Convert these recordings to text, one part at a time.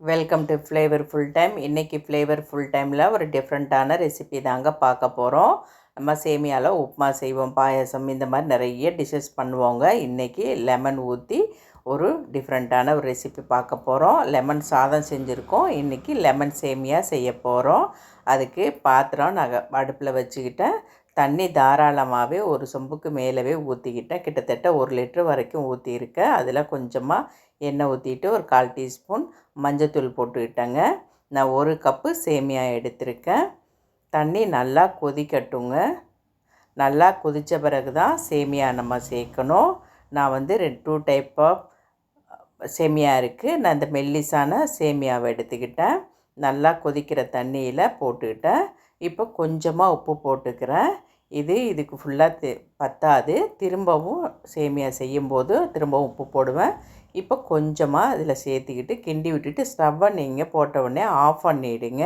Welcome to flavour full time இன்றைக்கி flavour full டைமில் ஒரு டிஃப்ரெண்ட்டான ரெசிபி தாங்க பார்க்க போகிறோம் நம்ம சேமியாவில் உப்புமா செய்வோம் பாயாசம் இந்த மாதிரி நிறைய டிஷ்ஷஸ் பண்ணுவோங்க. இன்றைக்கி லெமன் ஊற்றி ஒரு டிஃப்ரெண்ட்டான ஒரு ரெசிபி பார்க்க போகிறோம் லெமன் சாதம் செஞ்சுருக்கோம். இன்றைக்கி லெமன் சேமியா செய்ய போகிறோம் அதுக்கு பாத்திரம் நாங்கள் அடுப்பில் வச்சுக்கிட்டேன். தண்ணி தாராளமாகவே ஒரு சொம்புக்கு மேலவே ஊற்றிக்கிட்டேன் கிட்டத்தட்ட ஒரு லிட்ரு வரைக்கும் ஊற்றியிருக்கேன் அதில் கொஞ்சமாக எண்ணெய் ஊற்றிட்டு ஒரு கால் டீஸ்பூன் மஞ்சத்தூள் போட்டுக்கிட்டேங்க. நான் ஒரு கப்பு சேமியா எடுத்திருக்கேன். தண்ணி நல்லா கொதிக்கட்டுங்க. நல்லா கொதித்த பிறகு தான் சேமியா நம்ம சேர்க்கணும். நான் வந்து ரெண்டு டூ டைப் ஆஃப் சேமியா இருக்குது நான் இந்த மெல்லிசான சேமியாவை எடுத்துக்கிட்டேன். நல்லா கொதிக்கிற தண்ணியில் போட்டுக்கிட்டேன். இப்போ கொஞ்சமாக உப்பு போட்டுக்கிறேன். இது இதுக்கு ஃபுல்லாக தி பத்தாது. திரும்பவும் சேமியா செய்யும்போது திரும்பவும் உப்பு போடுவேன். இப்போ கொஞ்சமாக இதில் சேர்த்துக்கிட்டு கிண்டி விட்டுட்டு ஸ்டவ்வை நீங்கள் போட்ட உடனே ஆஃப் பண்ணிவிடுங்க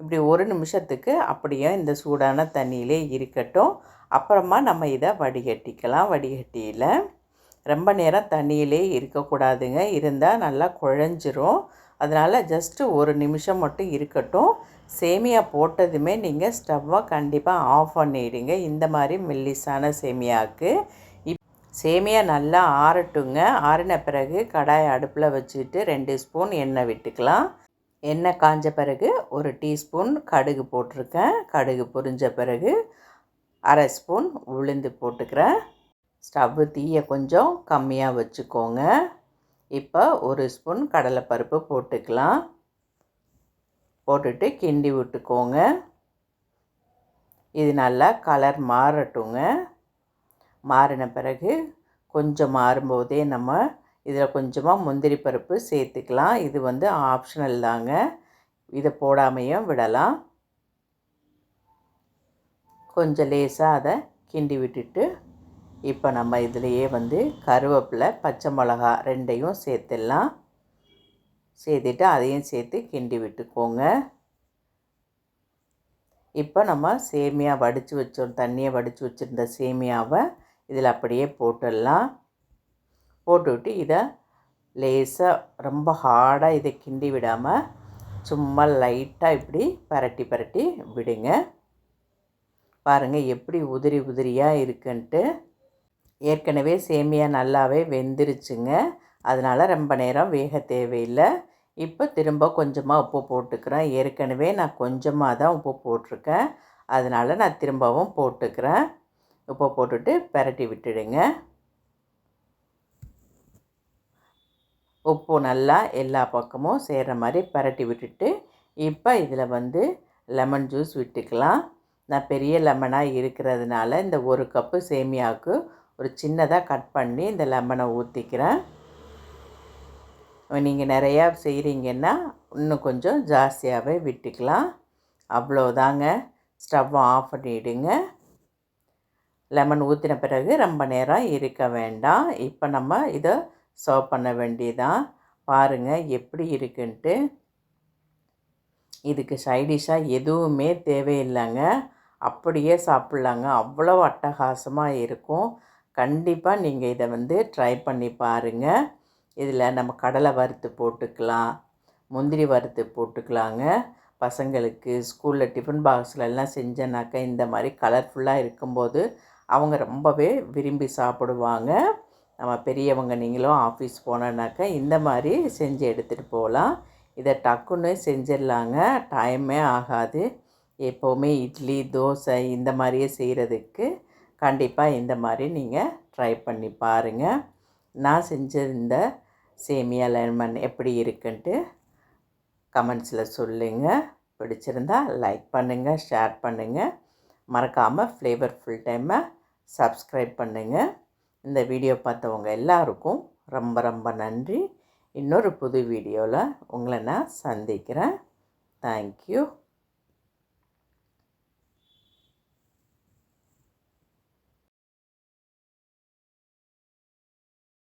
இப்படி ஒரு நிமிஷத்துக்கு அப்படியே இந்த சூடான தண்ணியிலே இருக்கட்டும். அப்புறமா நம்ம இதை வடிகட்டிக்கலாம். வடிகட்டியில் ரொம்ப நேரம் தண்ணியிலே இருக்கக்கூடாதுங்க. இருந்தால் நல்லா குழஞ்சிரும். அதனால் ஜஸ்ட்டு ஒரு நிமிஷம் மட்டும் இருக்கட்டும். சேமியா போட்டதுமே நீங்கள் ஸ்டவ்வை கண்டிப்பாக ஆஃப் பண்ணிவிடுங்க இந்த மாதிரி மெல்லிஸான சேமியாவுக்கு இப் சேமியா நல்லா ஆறட்டுங்க. ஆறின பிறகு கடாய் அடுப்பில் வச்சுட்டு ரெண்டு ஸ்பூன் எண்ணெய் விட்டுக்கலாம். எண்ணெய் காஞ்ச பிறகு ஒரு டீஸ்பூன் கடுகு போட்டிருக்கேன். கடுகு பொரிஞ்ச பிறகு அரை ஸ்பூன் உளுந்து போட்டுக்கிறேன். ஸ்டவ்வு தீயை கொஞ்சம் கம்மியாக வச்சுக்கோங்க. இப்போ ஒரு ஸ்பூன் கடலைப்பருப்பு போட்டுக்கலாம். போட்டுட்டு கிண்டி விட்டுக்கோங்க. இது நல்லா கலர் மாறட்டுங்க. மாறின பிறகு கொஞ்சம் மாறும்போதே நம்ம இதில் கொஞ்சமாக முந்திரி பருப்பு சேர்த்துக்கலாம். இது வந்து ஆப்ஷனல் தாங்க. இதை போடாமையும் விடலாம். கொஞ்சம் லேசாக அதை கிண்டி விட்டுட்டு இப்போ நம்ம இதிலையே வந்து கருவேப்பிலை பச்சை மிளகா ரெண்டையும் சேர்த்துடலாம். சேர்த்துட்டு அதையும் சேர்த்து கிண்டி விட்டுக்கோங்க. இப்போ நம்ம சேமியா வடித்து வச்சோம் தண்ணியை வடித்து வச்சுருந்த சேமியாவை இதில் அப்படியே போட்டுடலாம். போட்டுவிட்டு இதை லேசாக ரொம்ப ஹார்டாக இதை கிண்டி விடாமல் சும்மா லைட்டாக இப்படி பரட்டி பரட்டி விடுங்க. பாருங்கள் எப்படி உதிரி உதிரியாக இருக்குன்ட்டு. ஏற்கனவே சேமியா நல்லாவே வெந்துருச்சுங்க. அதனால் ரொம்ப நேரம் வேக தேவையில்லை. இப்போ திரும்ப கொஞ்சமாக உப்பு போட்டுக்கிறேன். ஏற்கனவே நான் கொஞ்சமாக தான் உப்பு போட்டிருக்கேன். அதனால் நான் திரும்பவும் போட்டுக்கிறேன். உப்பு போட்டுட்டு பெரட்டி விட்டுடுங்க. உப்பு நல்லா எல்லா பக்கமும் சேர்கிற மாதிரி பரட்டி விட்டுட்டு இப்போ இதில் வந்து லெமன் ஜூஸ் விட்டுக்கலாம். நான் பெரிய லெமனாக இருக்கிறதுனால இந்த ஒரு கப்பு சேமியாவுக்கு ஒரு சின்னதாக கட் பண்ணி இந்த லெமனை ஊற்றிக்கிறேன். நீங்கள் நிறையா செய்கிறீங்கன்னா இன்னும் கொஞ்சம் ஜாஸ்தியாகவே விட்டுக்கலாம். அவ்வளோதாங்க. ஸ்டவ்வை ஆஃப் பண்ணிவிடுங்க லெமன் ஊற்றின பிறகு ரொம்ப நேரம் இருக்க வேண்டாம். இப்போ நம்ம இதை சர்வ் பண்ண வேண்டியதான் பாருங்கள் எப்படி இருக்குன்ட்டு. இதுக்கு சைடிஷாக எதுவுமே தேவையில்லைங்க. அப்படியே சாப்பிட்லாங்க. அவ்வளோ அட்டகாசமாக இருக்கும். கண்டிப்பாக நீங்கள் இதை வந்து ட்ரை பண்ணி பாருங்கள் இதில் நம்ம கடலை வறுத்து போட்டுக்கலாம் முந்திரி வறுத்து போட்டுக்கலாங்க. பசங்களுக்கு ஸ்கூலில் டிஃபன் பாக்ஸ்லலாம் செஞ்சனாக்கா இந்த மாதிரி கலர்ஃபுல்லாக இருக்கும்போது அவங்க ரொம்பவே விரும்பி சாப்பிடுவாங்க. நம்ம பெரியவங்க நீங்களும் ஆஃபீஸ் போனோன்னாக்கா இந்த மாதிரி செஞ்சு எடுத்துகிட்டு போகலாம். இதை டக்குன்னு செஞ்சிடலாங்க. டைமே ஆகாது. எப்போவுமே இட்லி தோசை இந்த மாதிரியே செய்கிறதுக்கு கண்டிப்பாக இந்த மாதிரி நீங்கள் ட்ரை பண்ணி பாருங்கள் நான் செஞ்சிருந்த சேமியா லெமன் எப்படி இருக்குன்ட்டு கமெண்ட்ஸில் சொல்லுங்கள் பிடிச்சிருந்தா லைக் பண்ணுங்கள் ஷேர் பண்ணுங்கள் மறக்காமல் ஃப்ளேவர் ஃபுல் டைமை சப்ஸ்கிரைப் பண்ணுங்கள் இந்த வீடியோ பார்த்தவங்க எல்லாருக்கும் ரொம்ப ரொம்ப நன்றி. இன்னொரு புது வீடியோவில் உங்களை நான் சந்திக்கிறேன். தேங்க்யூ